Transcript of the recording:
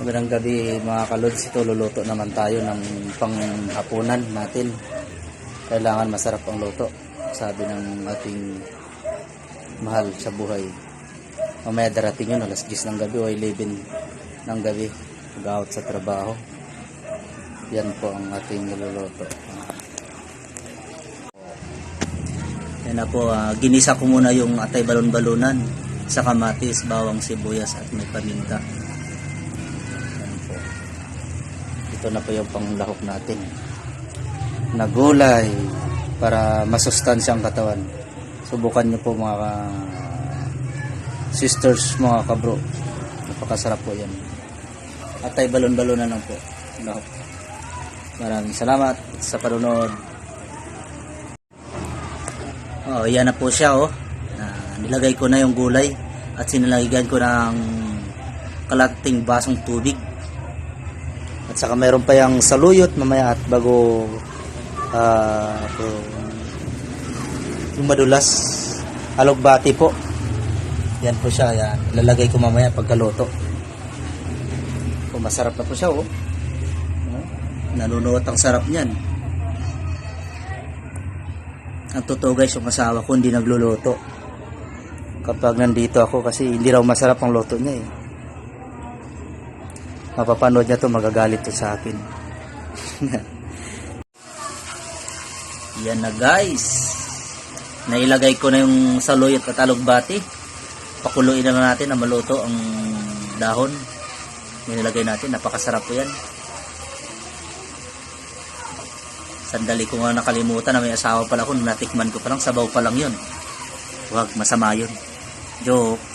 Magandang gabi mga kalods. Ito luluto naman tayo ng panghapunan natin. Kailangan masarap ang luto. Sabi ng ating mahal sa buhay. Mamaya darating yun alas 10 ng gabi o 11 ng gabi. Mag-out sa trabaho. Yan po ang ating niluluto. Yan na po, ah, ginisa ko muna yung atay balon-balunan sa kamatis, bawang sibuyas at may paminta. Ito na po yung panglahok natin. Na gulay para masustansya ang katawan. Subukan nyo po mga sisters, mga kabro. Napakasarap po yan. Atay balon-balunan lang po. Lahok. Maraming salamat sa panunod. Oh, yan na po siya oh. Ah, nilagay ko na yung gulay at sinalagyan ko ng kalating basong tubig. Saka mayroon pa yung saluyot mamaya at bago po- yung madulas alugbati po. Yan po siya, yan. Lalagay ko mamaya pagkaluto. Oh, masarap na po siya. Oh, Nanunuot ang sarap niyan. Ang totoo guys, yung asawa ko hindi nagluluto. Kapag nandito ako kasi hindi raw masarap ang luto niya eh. Mapapanood niya to magagalit to sa akin. Yan na guys. Nailagay ko na yung saluyot at alugbati. Pakuluin na natin na maluto ang dahon. Nilagay natin, napakasarap po yan. Sandali ko nga nakalimutan na may asawa pala ko. Natikman ko pa lang, sabaw pa lang yun. Huwag, masama yun. Joke.